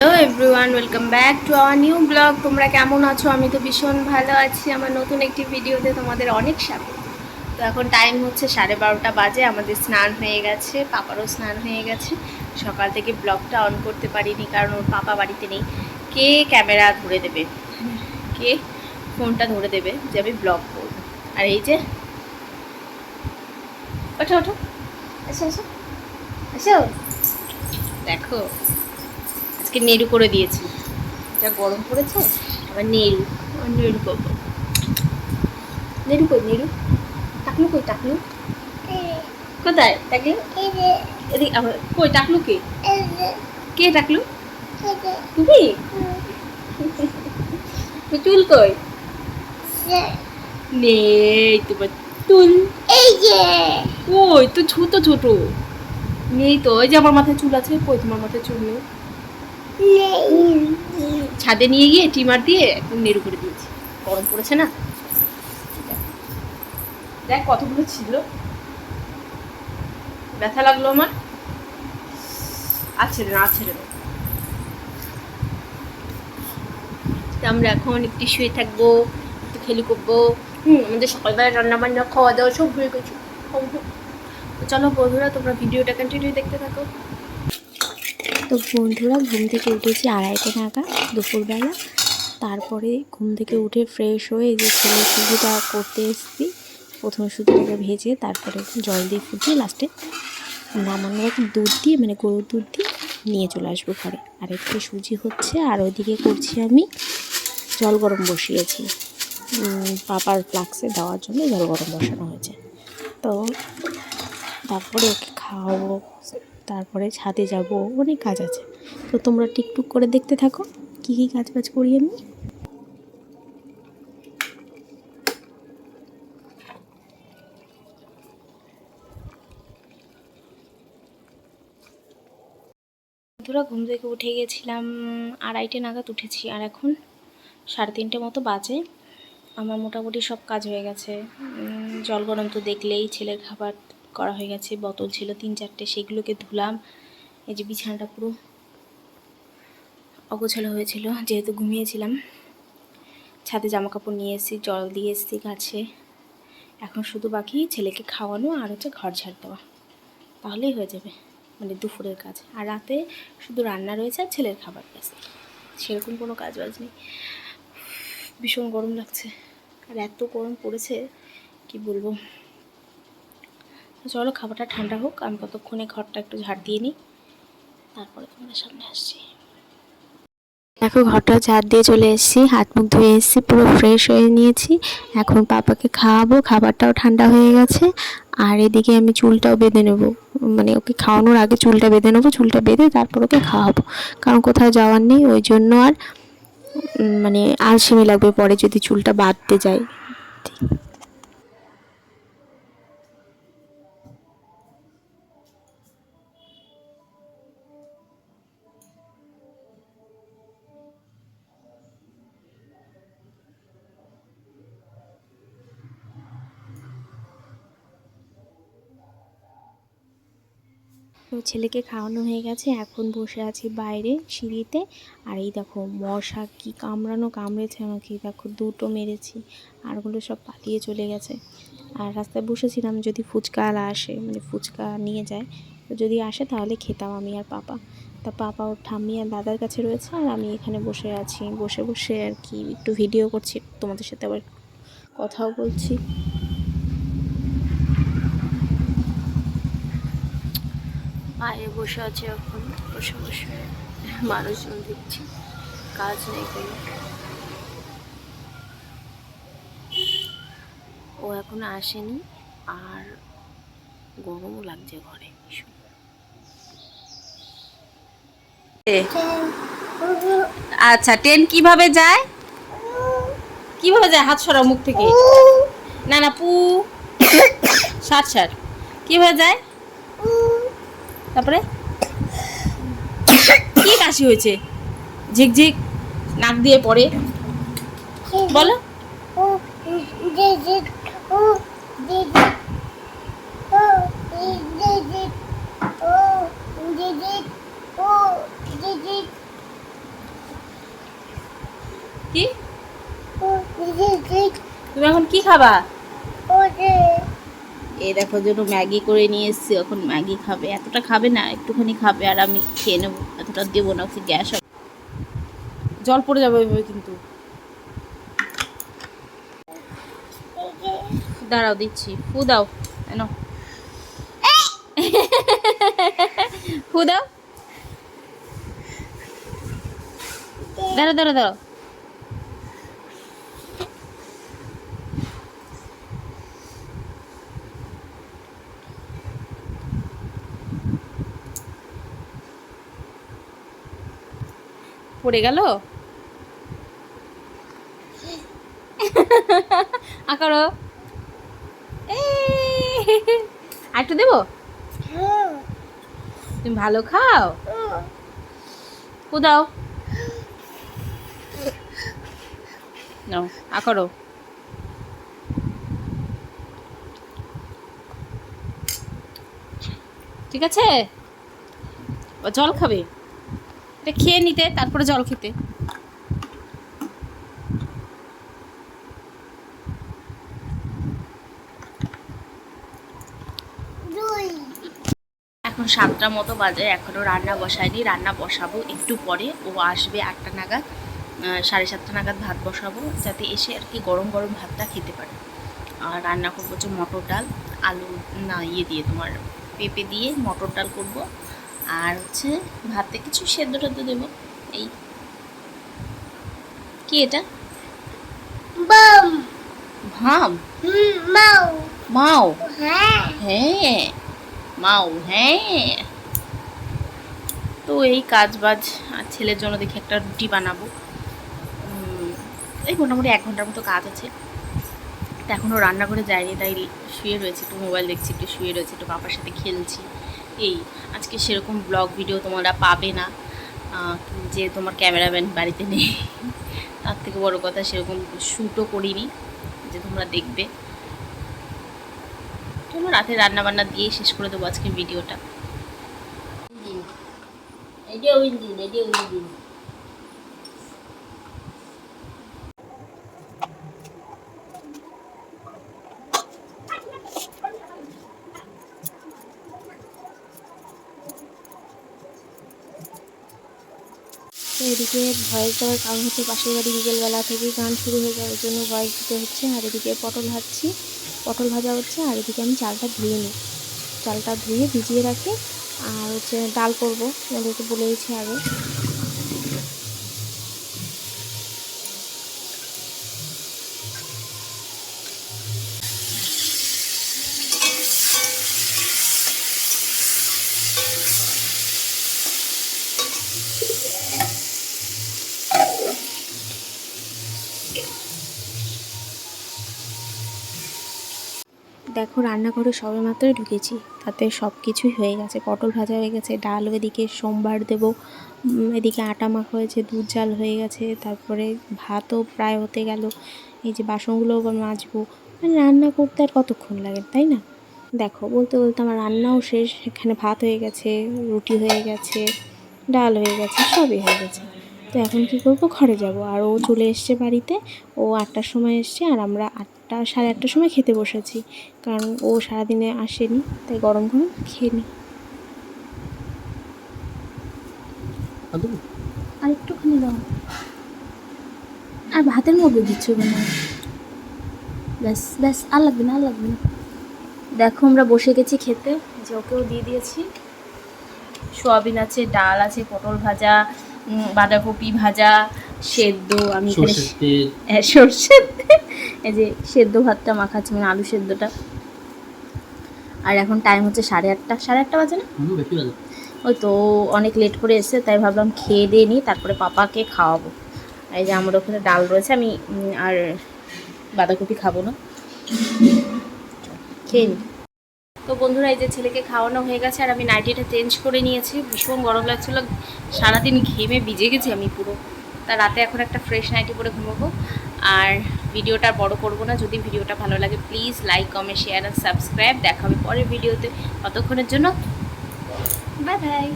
Hello everyone welcome back to our new blog তোমরা কেমন আছো? আমি তো ভীষণ ভালো আছি। আমার নতুন একটি ভিডিওতে তোমাদের অনেক স্বাগত। তো এখন টাইম হচ্ছে সাড়ে বারোটা বাজে। আমাদের স্নান হয়ে গেছে। পাপারও স্নান হয়ে গেছে। সকাল থেকে ব্লগটা অন করতে পারিনি কারণ ওর পাপা বাড়িতে নেই। কে ক্যামেরা ধরে দেবে? কে ফোনটা ধরে দেবে যে আমি ব্লগ করব? আর এই যে, ওঠো ওঠো। এসো এসো। এসো। দেখো। আজকে নেড়ু করে দিয়েছি। যা গরম পড়েছে? আবার নেড়ু। নেড়ু করব। নেড়ু কই নেড়ু? টাকলু কই টাকলু? কোথায়? টাকলু? এদিকে কই টাকলু কে? কে টাকলু? তুমি? চুল কই? নেই তোমার চুল ওই তো ছোট ছোট। নেই তো ওই যে আমার মাথায় চুল আছে কই তোমার মাথায় চুল নেই? ছাদে নিয়ে গিয়ে টিমার দিয়ে একদম নেড়ু করে দিয়েছি। গরম পড়েছে না? দেখ কতগুলো ছিল। ব্যথা লাগল আমার। আর ছেড়ে না না আমরা এখন একটু শুয়ে থাকব, একটু খেলি করব। হুম, আমাদের সকালবেলা রান্না বান্না খাওয়া দাওয়া সব হয়ে গেছে। চলো বন্ধুরা, তোমরা ভিডিওটা কন্টিনিউ দেখতে থাকো। তো বন্ধুরা, ঘুম থেকে উঠেছি আড়াইটে নাগাদ, দুপুরবেলা। তারপরে ঘুম থেকে উঠে ফ্রেশ হয়ে যে ছেলে সুজিটা করতে এসেছি, প্রথমে সুজিটাকে ভেজে তারপরে জল দিয়ে ফুটিয়ে লাস্টে নামানোর এখন দুধ দিয়ে মানে গরুর দুধ দিয়ে নিয়ে চলে আসব ঘরে। আর একটু সুজি হচ্ছে, আর ওইদিকে করছি আমি জল গরম বসিয়েছি। পাপার ফ্লাক্সে দেওয়ার জন্য জল গরম বসানো হয়েছে। তো তারপরে ওকে খাওয়াবো। তারপরে ছাদে যাব, অনেক কাজ আছে। তো তোমরা টিকটুক করে দেখতে থাকো, কী কী কাজ বাজ করি আমি। বন্ধুরা, ঘুম থেকে উঠে গেছিলাম আড়াইটে নাগাদ উঠেছি, আর এখন সাড়ে তিনটে মতো বাজে। আমার মোটামুটি সব কাজ হয়ে গেছে। জল গরম তো দেখলেই, ছেলের খাবার করা হয়ে গেছে, বোতল ছিল, তিন চারটে, সেগুলোকে ধুলাম। এই যে বিছানাটা পুরো অগোছালো হয়েছিল, যেহেতু ঘুমিয়েছিলাম। ছাদে জামা কাপড় নিয়ে এসেছি, জল দিয়ে এসেছি গাছে। এখন শুধু বাকি ছেলেকে খাওয়ানো আর হচ্ছে ঘর ঝাড় দেওয়া। তাহলেই হয়ে যাবে মানে দুপুরের কাজ। আর রাতে শুধু রান্না রয়েছে আর ছেলের খাবার ব্যাস সেরকম কোনো কাজ বাজ নেই। ভীষণ গরম লাগছে। আর এত গরম পড়েছে, কি বলব? চলো খাবারটা ঠান্ডা হোক, আমি কতক্ষণে ঘরটা একটু ঝাড় দিয়ে নিই। তারপরে তোমাদের সামনে আসছি। দেখো, ঘরটা ঝাড় দিয়ে চলে এসেছি, হাত মুখ ধুয়ে এসেছি, পুরো ফ্রেশ হয়ে নিয়েছি। এখন পাপাকে খাওয়াবো, খাবারটাও ঠান্ডা হয়ে গেছে। আর এদিকে আমি চুলটাও বেঁধে নেব। মানে ওকে খাওয়ানোর আগে চুলটা বেঁধে নেব, চুলটা বেঁধে তারপর ওকে খাওয়াবো। কারণ কোথাও যাওয়ার নেই, ওই জন্য আর মানে আলসেমি লাগবে পরে যদি চুলটা বাঁধতে যাই। তো ছেলেকে খাওয়ানো হয়ে গেছে। এখন বসে আছি বাইরে সিঁড়িতে। আর এই দেখো মশা কি কামড়ানো, কামড়েছে আমাকে। দেখো দুটো মেরেছি। আরগুলো সব পালিয়ে চলে গেছে। আর রাস্তায় বসেছিলাম যদি ফুচকাওয়ালা আসে মানে ফুচকা নিয়ে যায়, তো যদি আসে তাহলে খেতাম আমি আর পাপা। তা পাপা ওর ঠাম্মি আর দাদার কাছে রয়েছে আর আমি এখানে বসে আছি। বসে বসে আর কি একটু ভিডিও করছি। তোমাদের সাথে আবার কথাও বলছি। বাইরে বসে আছে এখন, বসে বসে মানুষজন দেখছি, কাজ নেই কোনো। ও এখনও আসেনি, আর গরমও লাগছে ঘরে, ভীষণ। আচ্ছা ট্রেন কীভাবে যায়? কীভাবে যায়? হাত সরা মুখ থেকে। না না, পু। ষাট ষাট কীভাবে যায়? তারপরে? কি কাশি হয়েছে? ঝিকঝিক নাক দিয়ে পড়ে। বলো। কি? তুমি এখন কি খাবা? এই দেখো জন্য ম্যাগি করে নিয়ে এসেছি, এখন ম্যাগি খাবে। এতটা খাবে না, একটুখানি খাবে আর আমি খেয়ে নেব। এতটা দেবো না ওকে গ্যাস হবে জল পড়ে যাবে ওইভাবে কিন্তু। দাঁড়াও, দিচ্ছি। ফু দাও, এনো। ফু দাও। দাঁড়াও দাঁড়াও দাঁড়াও। পড়ে গেল? আকারো আর একটু দেবো? তুমি ভালো খাও? কোদাও। নাও আকারো ঠিক আছে? জল খাবে? এটা খেয়ে নিতে, তারপরে জল খেতে। এখন সাতটা মতো বাজে এখনও রান্না বসায়নি। রান্না বসাবো একটু পরে, ও আসবে আটটা নাগাদ সাড়ে সাতটা নাগাদ ভাত বসাবো, যাতে এসে আর কি গরম গরম ভাতটা খেতে পারে। আর রান্না করব হচ্ছে মটর ডাল, আলু না ইয়ে দিয়ে তোমার পেঁপে দিয়ে মটর ডাল করব। আর হচ্ছে ভাতে কিছু সেদ্ধ টেদ্ধ দেবো। এই। কি এটা? ভাম? মাও মাও হ্যাঁ। হ্যাঁ। মাও হ্যাঁ। তো এই কাজ বাজ আর ছেলের জন্য দেখি একটা রুটি বানাবো। এই মোটামুটি এক ঘণ্টার মতো কাজ আছে। তো এখনও রান্না করে যায়নি তাই শুয়ে রয়েছে একটু মোবাইল দেখছি একটু শুয়ে রয়েছে একটু পাপার সাথে খেলছি। এই, আজকে সেরকম ব্লগ ভিডিও তোমরা পাবে না। যে তোমার ক্যামেরাম্যান বাড়িতে নেই। তার থেকে বড় কথা সেরকম শ্যুটও করিনি, যে তোমরা দেখবে। চলো রাতে রান্না বান্না দিয়ে শেষ করে দেবো আজকে ভিডিওটা এই যে ইঞ্জিন এই যে ইঞ্জিন তো ভয়েস দেওয়ার কারণ হচ্ছে পাশের বাড়ি বিকেলবেলা থেকেই গান শুরু হয়ে যাওয়ার জন্য ভয়েস দিতে হচ্ছে। আর এদিকে পটল ভাজছি। পটল ভাজা হচ্ছে আর এদিকে আমি চালটা ধুয়ে নিই চালটা ধুয়ে ভিজিয়ে রাখি। আর হচ্ছে ডাল করব। ওদেরকে বলে দিচ্ছি আগে। দেখো, রান্নাঘরে সবে মাত্রই ঢুকেছি। তাতে সব কিছুই হয়ে গেছে। পটল ভাজা হয়ে গেছে, ডাল এদিকে সোমবার দেব। এদিকে আটা মাখা হয়েছে, দুধ জাল হয়ে গেছে, তারপরে ভাতও প্রায় হতে গেল। এই যে বাসনগুলো আবার মাজবো। মানে রান্না করতে আর কতক্ষণ লাগে, তাই না? দেখো, বলতে বলতে আমার রান্নাও শেষ। এখানে ভাত হয়ে গেছে, রুটি হয়ে গেছে, ডাল হয়ে গেছে, সবই হয়ে গেছে। তো এখন কি করব? ঘরে যাব। আর ও চলে এসছে বাড়িতে। ও আটটার সময় এসছে আর আমরা আটটা সাড়ে আটটার সময় খেতে বসেছি। কারণ ও সারাদিনে আসেনি তাই গরম গরম খেয়ে নিই আর একটুখানি দাও আর ভাতের মধ্যে দিচ্ছ কেন? ব্যাস ব্যাস আর লাগবে না আর লাগবে না। দেখো আমরা বসে গেছি খেতে। যে ওকেও দিয়ে দিয়েছি। সোয়াবিন আছে ডাল আছে পটল ভাজা বাঁধাকপি ভাজা সেদ্ধ আমি হ্যাঁ সর্ষের। এই যে সেদ্ধ ভাতটা মাখাচ্ছি মানে আলু সেদ্ধটা। আর এখন টাইম হচ্ছে সাড়ে আটটা। সাড়ে আটটা বাজে না? ওই তো অনেক লেট করে এসে তাই ভাবলাম খেয়ে দিয়ে নিই তারপরে পাপাকে খাওয়াবো। এই যে আমার ওখানে ডাল রয়েছে আমি আর বাঁধাকপি খাব না। খেয়ে নিই। তো বন্ধুরা, এই যে ছেলেকে খাওয়ানো হয়ে গেছে আর আমি নাইটিটা চেঞ্জ করে নিয়েছি। ভীষণ গরম লাগছিল, সারাদিন ঘেমে ভিজে গেছি আমি পুরো। তা রাতে এখন একটা ফ্রেশ নাইটি পরে ঘুমাবো। আর ভিডিওটা বড় করব না, যদি ভিডিওটা ভালো লাগে প্লিজ লাইক কমেন্ট শেয়ার আর সাবস্ক্রাইব দেখাবে পরের ভিডিওতে। ততক্ষণের জন্য বাই বাই